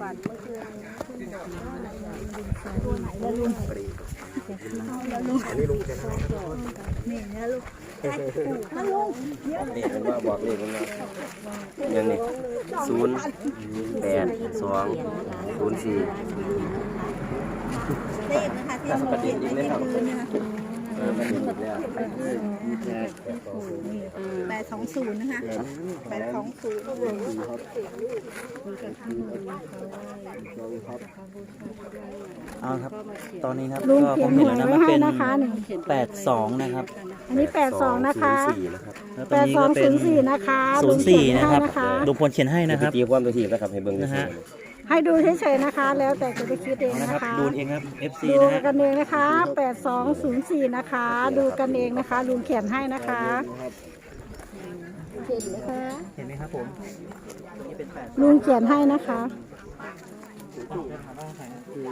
ฝันเมื่อคืนขึ้นบอกว่าตัวไหนแล้วลุงแล้วลุงนี่นะลูกนะลุงนี่เป็นว่าบอกเลขมันว่ายังนี่ศูนย์แปดสองศูนย์สี่เลขนะคะที่มองเห็นไม่ได้ดูนะคะ เออมันมีหมดแล้วแปดสองศูนย์นะคะแปดสองศูนย์เอาครับ ตอนนี้ครับลุงก็เขีผยนมหเห็นวยแล้วนะไว้มันให้เป็นนะคะหนึ่งแปดสองนะครับอันนี้แปดสองนะคะศูนย์สี่นะครับแล้วตแปรงดนี้สอก็งเป็ศูนนย์สี่นะคะศูนย์สี่นะครับลุงเขียนให้นะคะลุงพลเขียนให้นะครับ ตีความตัวทีนะครับให้เบิ่งนะฮะ ให้ดูเฉยๆนะคะ แล้วแต่จะได้คิดเองเอานะนะครับ คะ ดูเองครับ FC ดูนะฮะกันเองนะคะแปดสองศูนย์สี่นะคะ ดูกันเองนะคะ ลุงเขียนให้นะคะเห็นไหมคะเห็นไหมครับผมนี่เป็นแปดลุงเขียนให้นะคะ จะถามว่าใครนะคือ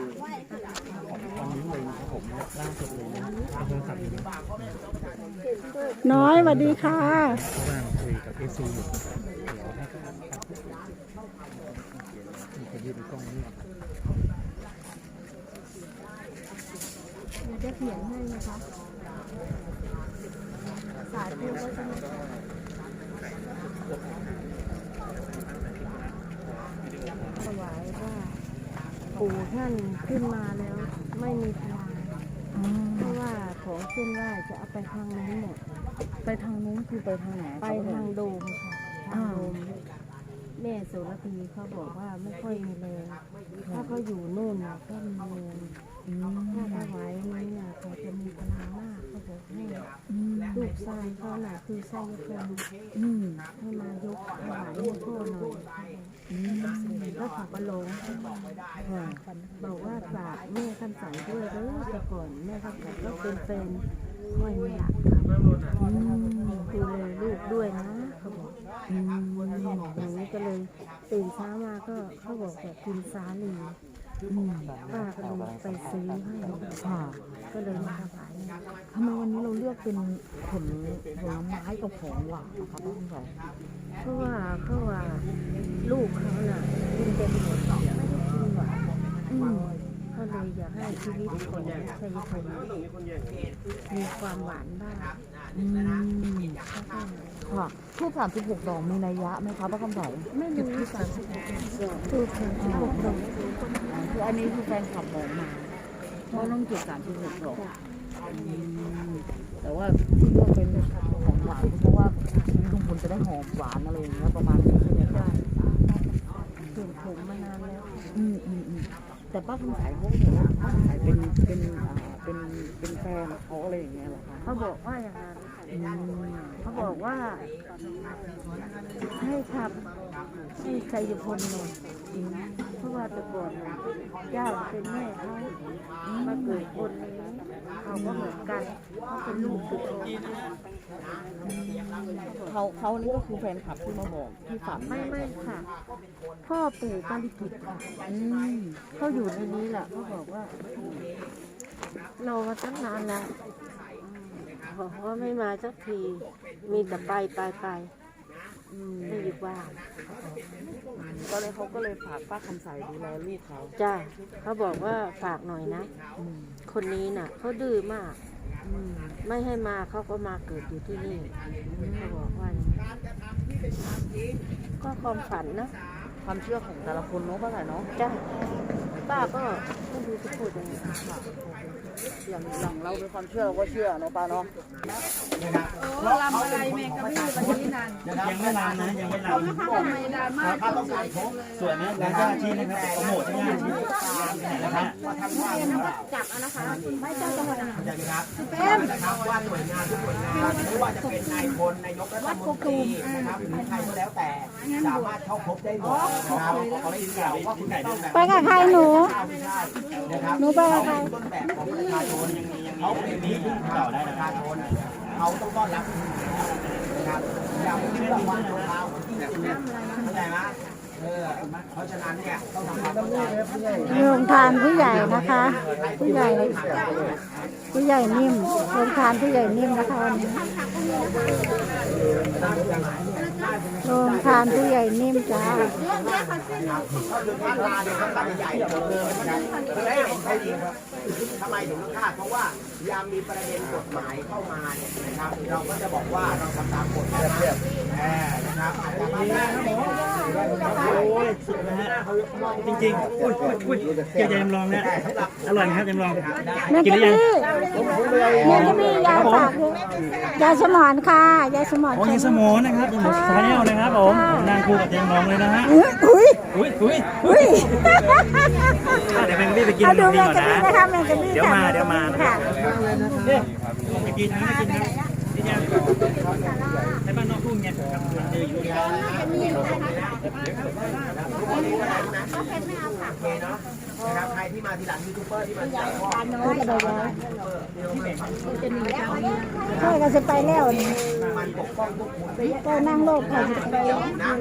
ของวันนี้เลยนะครับผมล่าสุดเลยนะโทรศัพท์อยู่นะน้อยสวัสดีค่ะ ระหว่างคุยกับ FC อยู่เดี๋ยวให้เขาครับ มีคนยืนกล้องนี่จะเขียนให้นะคะสาธุก็จะถวายว่าปู่ท่านขึ้นมาแล้วไม่มีพลังเพราะว่าของเส้นไหว้จะเอาไปทางนู้นหมดไปทางนู้นคือไปทางไหนไปทางโดมค่ะทางโดม แม่โสระพีเขาบอกว่าไม่ค่อยมีแรงถ้าเขาอยู่นู่นน่ะก็มีแรงถ้าถวายนี้น่ะเขาจะมีพลังมากเขาบอกให้ลูกชายเขาน่ะคือไส้ยพงอืมให้มายกถวายให้พ่อหน่อยแล้วเขาก็ร้องค่ะบอกว่าฝากแม่คำใสด้วยเด้อแต่ก่อนแม่คำใสก็เป็นแฟนค่อยไม่อยากดูแลลูกด้วยนะเขาบอก อืมอย่างนี้ก็เลยตื่นเช้ามาก็เขาบอกแบบกินสาลีอืมป้าก็เลยไปซื้อให้ค่ะ ก็เลยมาถวายทำไมวันนี้เราเลือกเป็นผลผลไม้กับของหวานนะคะป้าคำใสเพราะว่าเขาว่าลูกเขาน่ะกินเป็นหมดไม่ได้กินหวานอืม ก็เลยอยากให้ชีวิตคนชัยพลมีความหวานบ้างอืมค่ะทูบสามสิบหกดอกมีนัยยะไหมคะป้าคำใสไม่รู้สามสิบหกถูกค่ะที่หกดอกคืออันนี้คือแฟนคลับบอกมาว่าต้องจุดสามสิบหกดอกอืมแต่ว่าที่เลือกเป็นของหวานเพราะว่าชีวิตลุงพลจะได้หอมหวานอะไรอย่างเงี้ยประมาณนี้ใช่ไหมคะเปลี่ยนผมมานานแล้วอืมอืมอืม แต่ป้าคำสายเขาบอกว่าป้าคำสายเป็นเป็นอ่าเป็นเป็นแฟนเขาอะไรอย่างเงี้ยเหรอคะเขาบอกว่าอย่างนั้นอืมเขาบอกว่า ให้ขับให้ชัยพลหน่อยเพราะ ว่าแต่ก่อนน่ะเจ้าเป็นแม่เขามาเกิดคนนี้เขาก็เหมือนกันเขาเป็นลูกสุดเขาเขานี่ก็คือแฟนคลับที่มาบอกที่ฝันไม่ไม่ค่ะ พ่อปู่ปาริกิตค่ะอืมเขาอยู่ในนี้แหละเขาบอกว่าเรามาตั้งนานแล้วบอกว่าไม่มาสักที มีแต่ไปไปไปอืม บ้านก็เลยเขาก็เลยฝากป้าคำสายดูแลลูกเขาจ้าเขาบอกว่าฝากหน่อยนะ อืมคนนี้น่ะเขาดื้อมาก อืมไม่ให้มาเขาก็มาเกิดอยู่ที่นี่เขาบอกว่าอย่างนี้ก็ความฝันนะความเชื่อของแต่ละคนเนาะป้าสายเนาะ จ้า ป้าก็ไม่รู้จะพูดยังไงค่ะอย่างอย่างเราเป็นความเชื่อเราก็เชื่อเนาะป้าเนาะลำอะไรแมงกะพี่วันนี้นั่นยังไม่ลามนะยังไม่ลามทำไมดราม่าจังเลยสวยไหมร้านย่าชีนะครับโปรโมทให้ย่าชีนะฮะจับเอานะคะไม่เจ้าจังหวัดไหนเป็นนะครับว่าหน่วยงานทุกหน่วยงาน ไม่ว่าจะเป็นนายพลนายกรัฐมนตรีนะครับหรือใครก็แล้วแต่สามารถเข้าพบได้หมดนะครับขอให้ยินข่าวว่าคุณไหนต้องแบบไปกับใครหนูหนูไปกับใครต้นแบบของประชาชนเขาเป็นที่พึ่งทางประชาชนเขาต้องต้อนรับนะครับอย่าไปเชื่อว่าตัวเขาที่จริงเนี่ยเข้าใจไหม เพราะฉะนั้นเนี่ยต้องทำความเข้าใจโรงทานผู้ใหญ่นะคะ ผู้ใหญ่ ผู้ใหญ่นิ่มโรงทานผู้ใหญ่นิ่มนะคะวันนี้โรงทานผู้ใหญ่นิ่มจ้าก็คือข้างลาเนี่ยข้างลาใหญ่ๆเลยนะครับคือให้เห็นแค่นี้ครับทำไมถึงต้องคาดเพราะว่ายามมีประเด็นกฎหมายเข้ามาเนี่ยนะครับ เราก็จะบอกว่าเราทำตามกฎหมายนะแหมนะครับอาจจะไม่ได้ครับผมโอ้ยสุดนะฮะจริงๆอุ้ยอุ้ยอุ้ยเกี่ยวกับยำลองเนี่ยอร่อยนะครับยำลองแม่กะบี้แม่กะบี้ยายฝากด้วยยายสมอนค่ะยายสมอนโอ้ยสมอนะครับสมอสายแนวนะครับผม นางคู่กับยำลองเลยนะฮะ อุ้ยอุ้ยอุ้ยอุ้ยอุ้ยเดี๋ยวแมงกะบี้ไปกินเอาตดูรงนี้แม่ก่อนกะบี้นะนะคะแม่กะบี้เดี๋ยวค่ะมาเดี๋ยวมานะคค่ะรับเนี่ยไปกินนะไปกินนะนี่ยังในบ้านนอกทุ่งเนี่ยครับมันเจออยู่ ที่โอเคเนาะนะครับใครที่มาทีหลังยูทูบเบอร์ที่มาจากพ่อก็จะได้ย้ายช่วยกันจะไปแล้วนี่มันปกป้องพวกคุณก็นั่งโลกค่ะจะไปนะ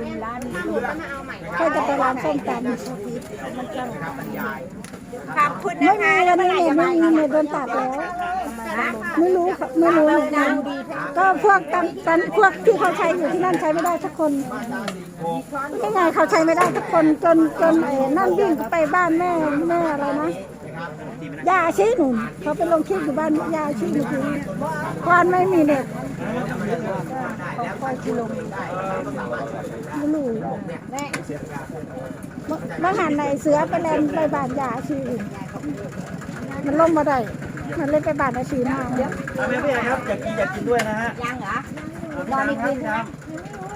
ก็จะไปร้านส้มตำนะครับบรรยาย ไม่มีวันนี้เน็ตไม่มีเน็ตโดนตัดแล้ว ไม่รู้ค่ะไม่รู้เหมือนกันก็พวกตันตันพวกที่เขาใช้อยู่ที่นั่นใช้ไม่ได้ทุกคนก็ไงเขาใช้ไม่ได้ทุกคนจนจนไอ้นั่นวิ่งไปบ้านแม่แม่อะไรนะยาอาชีหนุนเขาไปลงคลิปอยู่บ้านยาอาชีหนุนวันไม่มีเน็ตเขาคอยที่ลงไม่รู้ บางหันในเสือไปแลนไปบ้านยาอาชีมันลงมาได้ มันเล่นไปบ้านอาชีมาเดี๋ยวเอาไม่เป็นไรครับอยากกินอยากกินด้วยนะฮะยังเหรอรอนิดนึงครับ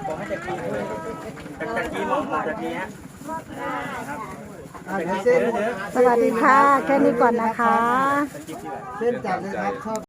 บอกให้จะกินด้วยจากกีมองจากกีฮะครับเดี๋ยวเดี๋ยวสวัสดีค่ะ แค่นี้ก่อนนะคะ เส้นจัดเลยครับชอบ